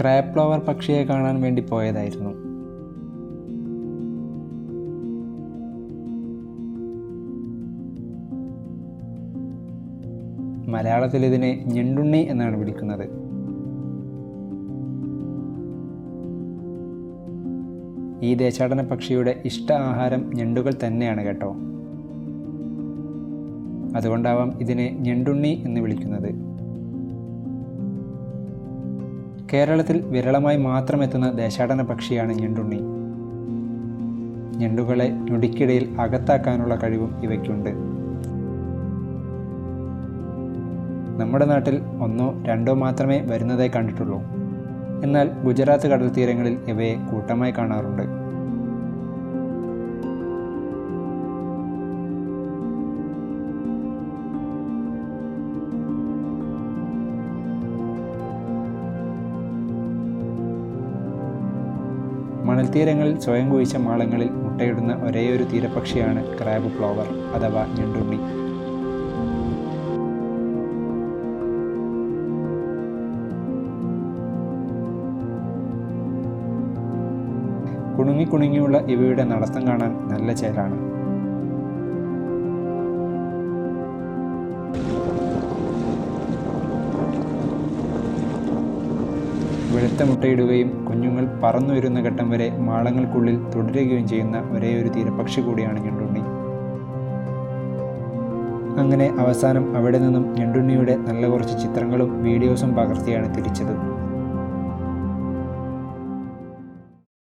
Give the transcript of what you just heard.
Crap flower പക്ഷിയെ കാണാൻ വേണ്ടി പോയതായിരുന്നു. മലയാളത്തിൽ ഇതിനെ ഞെണ്ടുണ്ണി എന്നാണ് വിളിക്കുന്നത്. ഈ ദേശാടന പക്ഷിയുടെ ഇഷ്ട ആഹാരം ഞണ്ടുകൾ തന്നെയാണ് കേട്ടോ. അതുകൊണ്ടാവാം ഇതിനെ ഞെണ്ടുണ്ണി എന്ന് വിളിക്കുന്നത്. കേരളത്തിൽ വിരളമായി മാത്രം എത്തുന്ന ദേശാടന പക്ഷിയാണ് ഞെണ്ടുണ്ണി. ഞണ്ടുകളെ ഞൊടിക്കിടയിൽ അകത്താക്കാനുള്ള കഴിവും ഇവയ്ക്കുണ്ട്. നമ്മുടെ നാട്ടിൽ ഒന്നോ രണ്ടോ മാത്രമേ വരുന്നതായി കണ്ടിട്ടുള്ളൂ. എന്നാൽ ഗുജറാത്ത് കടൽ തീരങ്ങളിൽ ഇവയെ കൂട്ടമായി കാണാറുണ്ട്. മണൽത്തീരങ്ങളിൽ സ്വയം കുഴിച്ച മാളങ്ങളിൽ മുട്ടയിടുന്ന ഒരേയൊരു തീരപക്ഷിയാണ് ക്രാബ് ഫ്ലോവർ അഥവാ ഞണ്ടുണ്ണി കുണുങ്ങി കുണുങ്ങിയുള്ള ഇവയുടെ നടത്തം കാണാൻ നല്ല ചേലാണ് വെളുത്ത മുട്ടയിടുകയും കുഞ്ഞുങ്ങൾ പറന്നുയരുന്ന ഘട്ടം വരെ മാളങ്ങൾക്കുള്ളിൽ തുടരുകയും ചെയ്യുന്ന ഒരേ ഒരു തീരപക്ഷി കൂടിയാണ് ഞണ്ടുണ്ണി. അങ്ങനെ അവസാനം അവിടെ നിന്നും ഞണ്ടുണ്ണിയുടെ നല്ല കുറച്ച് ചിത്രങ്ങളും വീഡിയോസും പകർത്തിയാണ് തിരിച്ചത്.